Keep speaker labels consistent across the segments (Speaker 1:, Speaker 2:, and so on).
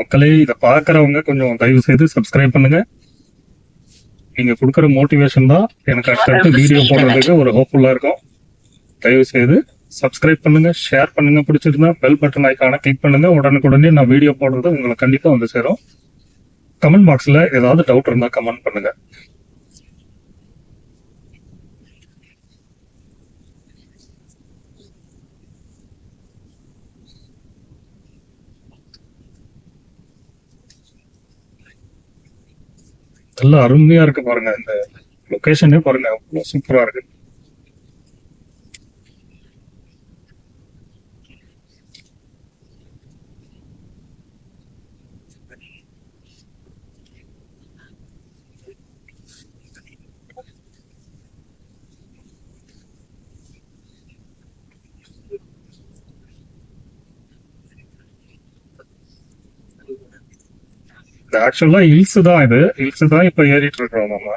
Speaker 1: மக்களே இதை பார்க்குறவங்க கொஞ்சம் தயவு செய்து சப்ஸ்கிரைப் பண்ணுங்க. நீங்க கொடுக்குற மோட்டிவேஷன் தான் எனக்கு அடுத்தடுத்து வீடியோ போடுறதுக்கு ஒரு ஹோப்ஃபுல்லா இருக்கும். தயவு செய்து சப்ஸ்கிரைப் பண்ணுங்க ஷேர் பண்ணுங்க பிடிச்சிருந்தா பெல் பட்டன் ஐக்கான கிளிக் பண்ணுங்க. உடனுக்குடனே நான் வீடியோ போடுறது உங்களுக்கு கண்டிப்பா வந்து சேரும். கமெண்ட் பாக்ஸ்ல ஏதாவது டவுட் இருந்தா கமெண்ட் பண்ணுங்க. நல்லா அருமையா இருக்கு பாருங்க. இந்த லொகேஷனே பாருங்க. அவ்வளவு சூப்பரா இருக்கு. இது ஆக்சுவலா ஹில்ஸ் தான் இது. ஹில்ஸ் தான் இப்ப ஏறிட்டு இருக்கிறோம் நம்ம.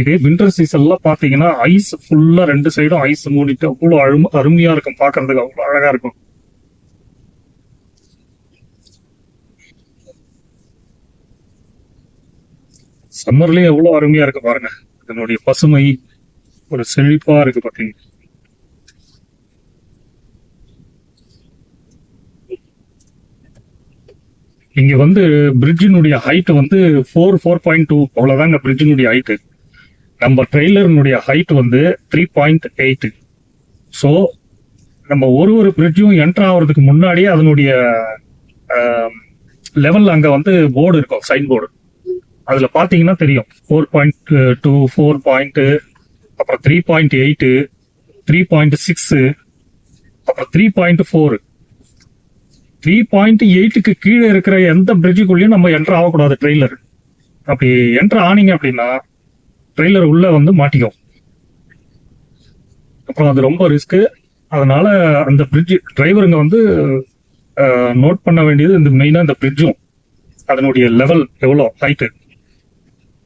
Speaker 1: இதே வின்டர் சீசன்ல பாத்தீங்கன்னா ஐஸ் ஃபுல்லா ரெண்டு சைடும் ஐஸ் மூடிட்டு அவ்வளவு அரும அருமையா இருக்கும் பாக்குறதுக்கு. அவ்வளவு அழகா இருக்கும். சம்மர்லயும் எவ்வளவு அருமையா இருக்கு பாருங்க. இதனுடைய பசுமை ஒரு செழிப்பா இருக்கு பாத்தீங்கன்னா. இங்க வந்து பிரிட்ஜினுடைய ஹைட் வந்து ஃபோர் ஃபோர் பாயிண்ட் டூ அவ்வளவுதாங்க பிரிட்ஜினுடைய ஹைட் நம்ம ட்ரெய்லரினுடைய ஹைட் வந்து த்ரீ பாயிண்ட் எயிட் ஸோ நம்ம ஒரு ஒரு பிரிட்ஜும் என்டர் ஆகிறதுக்கு முன்னாடியே அதனுடைய லெவல் அங்க வந்து போர்டு இருக்கும் சைன் போர்டு அதுல பாத்தீங்கன்னா தெரியும். Four point two four point அப்புறம் three point eight three point six அப்புறம் three point four three point எயிட்டுக்கு கீழே இருக்கிற எந்த பிரிட்ஜுக்குள்ளேயும் நம்ம என்ட்ரு ஆகக்கூடாது ட்ரெய்லர் அப்படி என்ட்ரு ஆனீங்க அப்படின்னா ட்ரெய்லர் உள்ளே வந்து மாட்டிக்கும். அப்புறம் அது ரொம்ப ரிஸ்க்கு அதனால அந்த பிரிட்ஜ் டிரைவருங்க வந்து நோட் பண்ண வேண்டியது இந்த மெயினாக இந்த பிரிட்ஜும் அதனுடைய லெவல் எவ்வளோ ஹைட்டு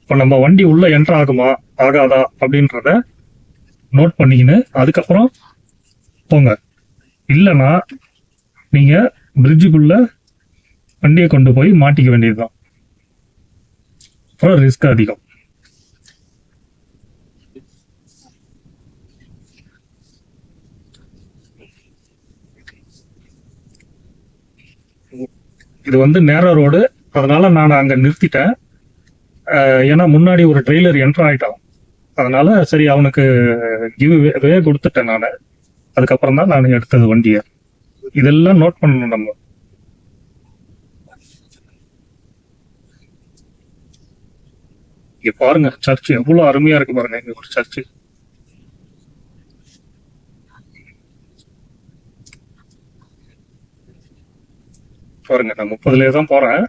Speaker 1: இப்போ நம்ம வண்டி உள்ளே என்ட்ரு ஆகுமா ஆகாதா அப்படின்றத நோட் பண்ணிக்கின்னு அதுக்கப்புறம் போங்க. இல்லைன்னா நீங்கள் பிரிட்ஜுக்குள்ள வண்டியை கொண்டு போய் மாட்டிக்க வேண்டியதுதான். அப்புறம் ரிஸ்க் அதிகம். இது வந்து நேர ரோடு அதனால நான் அங்க நிறுத்திட்டேன். ஏன்னா முன்னாடி ஒரு ட்ரெய்லர் என்டர் ஆயிட்டான். அதனால சரி அவனுக்கு கிவ் வே கொடுத்துட்டேன் நான். அதுக்கப்புறம் தான் நான் எடுத்தது வண்டியை. இதெல்லாம் நோட் பண்ணணும் நம்ம. இங்க பாருங்க சர்ச் எவ்வளவு அருமையா இருக்கு பாருங்க இங்க ஒரு சர்ச் பாருங்க நான் முப்பதுலயே தான் போறேன்.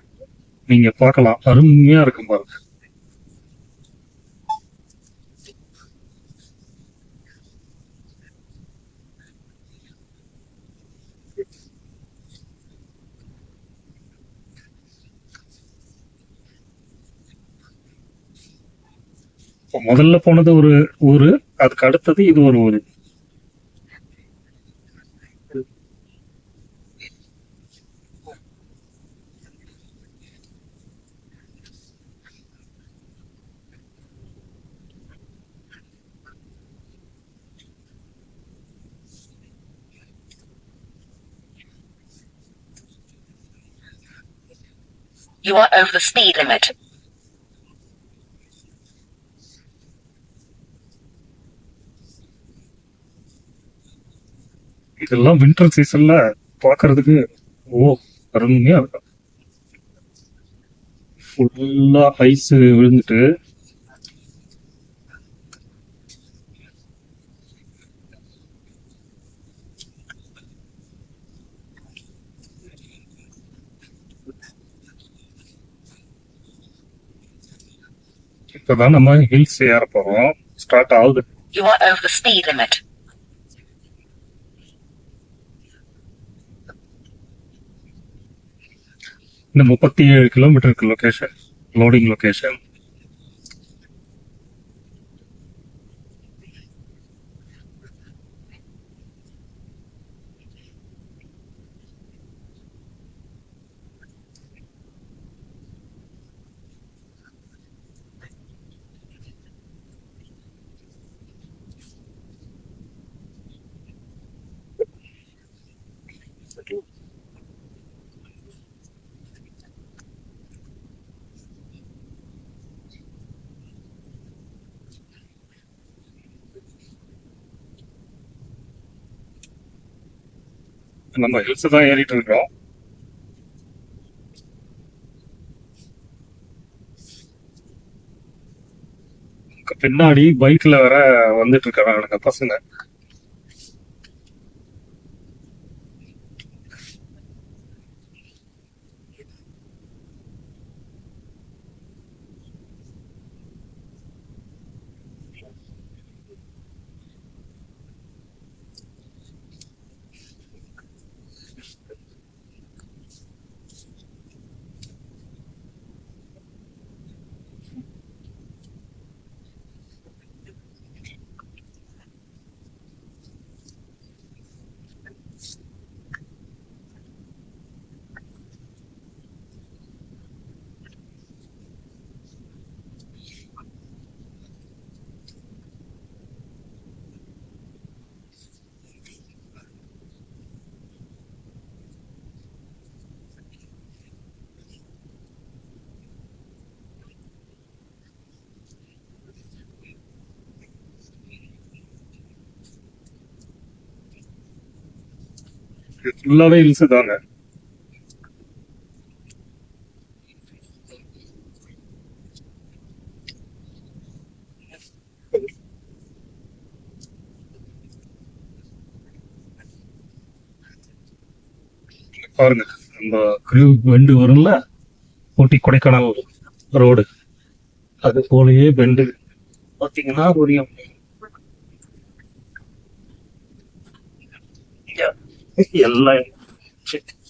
Speaker 1: நீங்க பார்க்கலாம் அருமையா இருக்கும் பாருங்க. முதல்ல போனது ஒரு ஊரு அதுக்கு அடுத்தது இது ஒரு ஊரு
Speaker 2: You are over the speed limit.
Speaker 1: இதெல்லாம் வின்டர் சீசன்ல பாக்குறதுக்கு ஓ அருமையா இருக்கும். ஃபுல்லா ஐஸ் விழுந்துட்டு இப்பதான் நம்ம ஹில்ஸ் ஏற போறோம். ஸ்டார்ட் ஆகுது.
Speaker 2: You are over the speed limit.
Speaker 1: இந்த முப்பத்தி ஏழு கிலோமீட்டருக்கு லொகேஷன் லோடிங் லொக்கேஷன் நம்ம ஹில்ஸ் தான் ஏறிட்டு இருக்கோம். பின்னாடி பைக்ல வேற வந்துட்டு இருக்காங்க பசங்க. ஃபுல்லாவே ஹில்ஸ் தாங்க பாருங்க நம்ம கிரிவ் பெண்டு வரும்ல ஊட்டி கொடைக்கானல் ரோடு. அது போலயே பெண்டு. பார்த்தீங்கன்னா புரியும் எல்லாம் shit.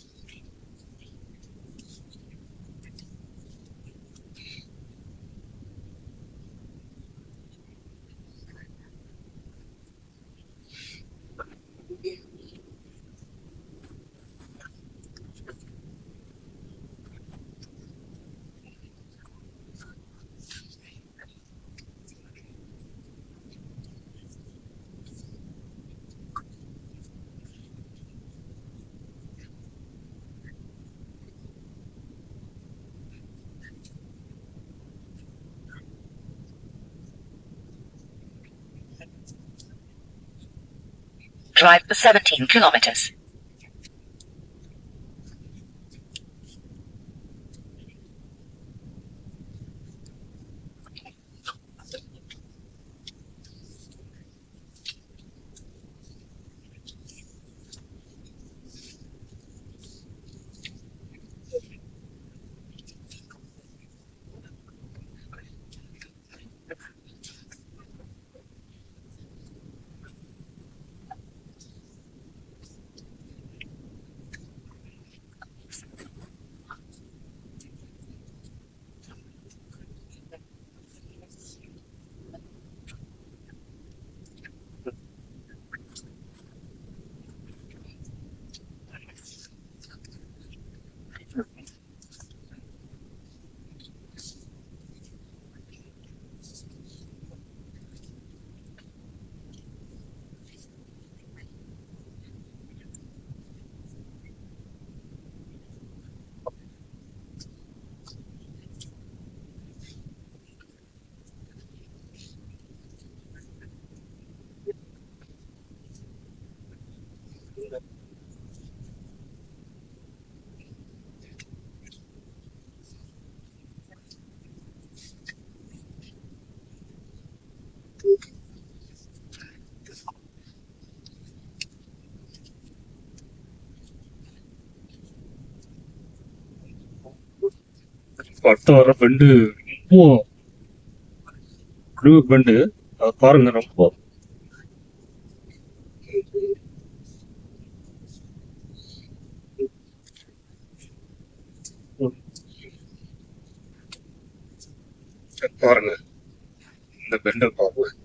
Speaker 2: Drive for 17 kilometers.
Speaker 1: அடுத்து வர பெண்டு ரொம்ப கிரிவ் பெண்டு அதை பாருங்க ரொம்ப பாருங்க. இந்த பெண்டை பாருங்க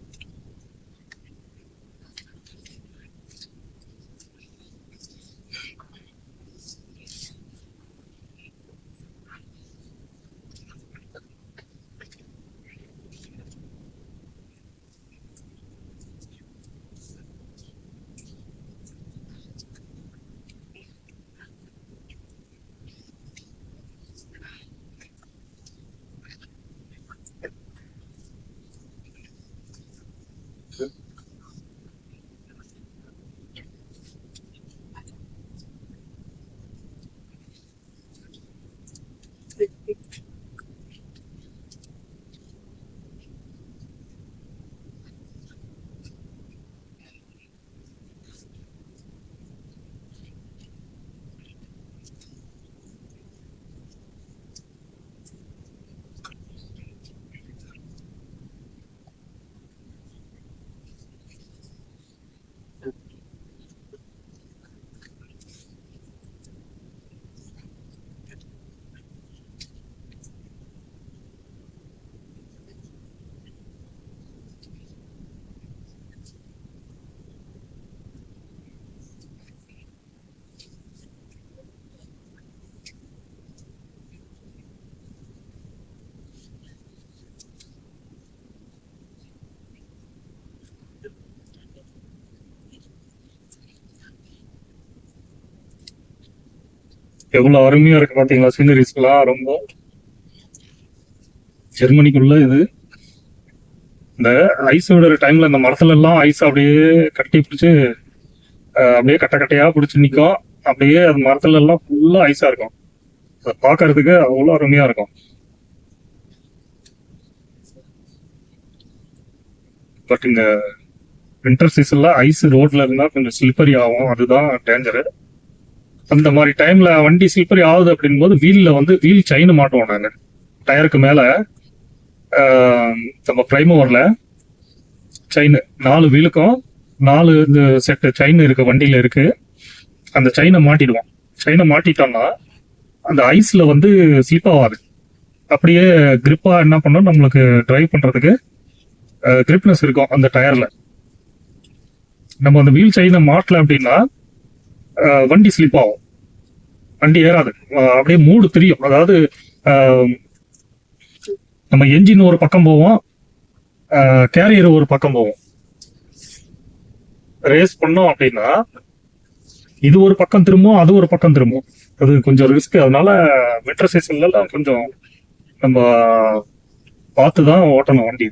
Speaker 1: எவ்வளவு அருமையா இருக்கு பாத்தீங்களா? சீனரிஸ் எல்லாம் ரொம்ப ஜெர்மனிக்குள்ள இது. இந்த ஐஸ் விடுற டைம்ல இந்த மரத்துல எல்லாம் ஐஸ் அப்படியே கட்டி பிடிச்சு அப்படியே கட்ட கட்டையா பிடிச்சி நிக்கும். அப்படியே அது மரத்துல எல்லாம் ஃபுல்லா ஐஸா இருக்கும். அதை பாக்குறதுக்கு அவ்வளோ அருமையா இருக்கும். பட் இங்க வின்டர் சீசன்ல ஐஸ் ரோட்ல இருந்தா கொஞ்சம் ஸ்லிப்பரி ஆகும். அதுதான் டேஞ்சரு அந்த மாதிரி டைம்ல வண்டி ஸ்லிப்பரி ஆகுது அப்படின் போது வீல்ல வந்து வீல் செயின் மாட்டுவோம் நாங்க டயருக்கு மேல நம்ம பிரைம் ஓவர்ல செயின் நாலு வீலுக்கும் நாலு இந்த செட்டு செயின் இருக்கு வண்டியில இருக்கு. அந்த செயினை மாட்டிடுவோம். செயினை மாட்டிட்டோம்னா அந்த ஐஸ்ல வந்து ஸ்லிப் ஆகாது. அப்படியே கிரிப்பா என்ன பண்ணோம் நம்மளுக்கு டிரைவ் பண்றதுக்கு கிரிப்னஸ் இருக்கும் அந்த டயர்ல நம்ம அந்த வீல் செயினை மாட்டல அப்படின்னா வண்டி ஸ்லிப் ஆகும். வண்டி ஏறாது. அப்படியே மூடு தெரியும். அதாவது நம்ம என்ஜின் ஒரு பக்கம் போவோம் கேரியர் ஒரு பக்கம் போவோம். ரேஸ் பண்ணோம் அப்படின்னா இது ஒரு பக்கம் திரும்பும் அது ஒரு பக்கம் திரும்பும். அது கொஞ்சம் ரிஸ்க் அதனால மெட்ரோ சீசன்ல எல்லாம் கொஞ்சம் நம்ம பார்த்து தான் ஓட்டணும் வண்டி.